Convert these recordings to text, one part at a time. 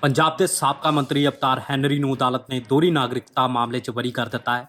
ਪੰਜਾਬ ਦੇ ਸਾਬਕਾ ਮੰਤਰੀ ਅਵਤਾਰ ਹੈਨਰੀ ਨੂੰ ਅਦਾਲਤ ਨੇ ਦੋਹਰੀ ਨਾਗਰਿਕਤਾ ਮਾਮਲੇ 'ਚ ਬਰੀ ਕਰ ਦਿੱਤਾ ਹੈ।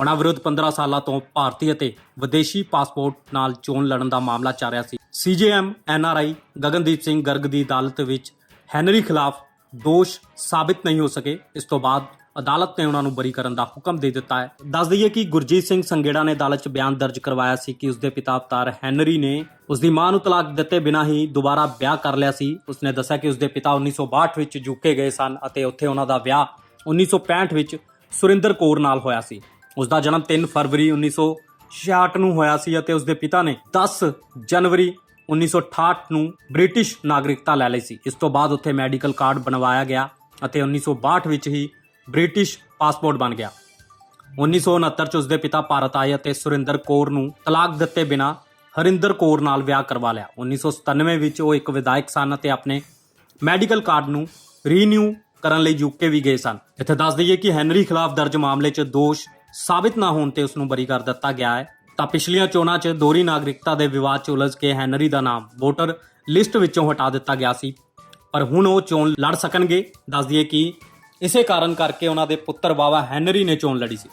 ਉਹਨਾਂ ਵਿਰੁੱਧ 15 ਸਾਲਾਂ ਤੋਂ ਭਾਰਤੀ ਅਤੇ ਵਿਦੇਸ਼ੀ ਪਾਸਪੋਰਟ ਨਾਲ ਚੋਣ ਲੜਨ ਦਾ ਮਾਮਲਾ ਚੱਲ ਰਿਹਾ ਸੀ। ਸੀਜੇਐਮ, ਐਨਆਰਆਈ ਗਗਨਦੀਪ ਸਿੰਘ ਗਰਗ ਦੀ ਅਦਾਲਤ ਵਿੱਚ ਹੈਨਰੀ ਖਿਲਾਫ ਦੋਸ਼ ਸਾਬਿਤ ਨਹੀਂ ਹੋ ਸਕੇ। ਇਸ ਤੋਂ ਬਾਅਦ ਅਦਾਲਤ ਨੇ ਉਹਨਾਂ ਨੂੰ ਬਰੀ ਕਰਨ ਦਾ ਹੁਕਮ ਦੇ ਦਿੱਤਾ ਹੈ। ਦੱਸ ਦਈਏ ਕਿ ਗੁਰਜੀਤ ਸਿੰਘ ਸੰਗੇੜਾ ਨੇ ਅਦਾਲਤ 'ਚ ਬਿਆਨ ਦਰਜ ਕਰਵਾਇਆ ਸੀ ਕਿ ਉਸਦੇ ਪਿਤਾ ਅਵਤਾਰ ਹੈਨਰੀ ਨੇ ਉਸਦੀ ਮਾਂ ਨੂੰ ਤਲਾਕ ਦਿੱਤੇ ਬਿਨਾਂ ਹੀ ਦੁਬਾਰਾ ਵਿਆਹ ਕਰ ਲਿਆ ਸੀ। ਉਸਨੇ ਦੱਸਿਆ ਕਿ ਉਸਦੇ ਪਿਤਾ 1962 ਵਿੱਚ ਯੂਕੇ ਗਏ ਸਨ ਅਤੇ ਉੱਥੇ ਉਹਨਾਂ ਦਾ ਵਿਆਹ 1965 ਵਿੱਚ ਸੁਰਿੰਦਰ ਕੌਰ ਨਾਲ ਹੋਇਆ ਸੀ। ਉਸਦਾ ਜਨਮ 3 ਫਰਵਰੀ 1966 ਨੂੰ ਹੋਇਆ ਸੀ ਅਤੇ ਉਸਦੇ ਪਿਤਾ ਨੇ 10 ਜਨਵਰੀ 1968 ਨੂੰ ਬ੍ਰਿਟਿਸ਼ ਨਾਗਰਿਕਤਾ ਲੈ ਲਈ ਸੀ। ਇਸ ਤੋਂ ਬਾਅਦ ਉੱਥੇ ਮੈਡੀਕਲ ਕਾਰਡ ਬਣਵਾਇਆ ਗਿਆ ਅਤੇ 1962 ਵਿੱਚ ਹੀ ਬ੍ਰਿਟਿਸ਼ ਪਾਸਪੋਰਟ ਬਣ ਗਿਆ। 1969 ਚ ਉਸਦੇ ਪਿਤਾ ਭਾਰਤ ਆਏ ਅਤੇ ਸੁਰਿੰਦਰ ਕੌਰ ਨੂੰ ਤਲਾਕ ਦਿੱਤੇ ਬਿਨਾ ਹਰਿੰਦਰ ਕੌਰ ਨਾਲ ਵਿਆਹ ਕਰਵਾ ਲਿਆ। 1997 ਵਿੱਚ ਉਹ ਇੱਕ ਵਿਧਾਇਕ ਸਨ ਅਤੇ ਆਪਣੇ ਮੈਡੀਕਲ ਕਾਰਡ ਨੂੰ ਰੀਨਿਊ ਕਰਨ ਲਈ ਯੂਕੇ ਵੀ ਗਏ ਸਨ। ਇੱਥੇ ਦੱਸ ਦਈਏ ਕਿ ਹੈਨਰੀ ਖਿਲਾਫ ਦਰਜ ਮਾਮਲੇ 'ਚ ਦੋਸ਼ ਸਾਬਿਤ ਨਾ ਹੋਣ ਤੇ ਉਸ ਨੂੰ ਬਰੀ ਕਰ ਦਿੱਤਾ ਗਿਆ ਹੈ। ਤਾਂ ਪਿਛਲੀਆਂ ਚੋਣਾਂ 'ਚ ਦੋਹਰੀ ਨਾਗਰਿਕਤਾ ਦੇ ਵਿਵਾਦ 'ਚ ਉਲਝ ਕੇ ਹੈਨਰੀ ਦਾ ਨਾਮ ਵੋਟਰ ਲਿਸਟ ਵਿੱਚੋਂ ਹਟਾ ਦਿੱਤਾ ਗਿਆ ਸੀ। ਪਰ ਹੁਣ ਉਹ ਚੋਣ ਲੜ ਸਕਣਗੇ। ਦੱਸ ਦਈਏ ਕਿ ਇਸੇ ਕਾਰਨ ਕਰਕੇ ਉਹਨਾਂ ਦੇ ਪੁੱਤਰ ਬਾਵਾ ਹੈਨਰੀ ਨੇ ਚੋਣ ਲੜੀ ਸੀ।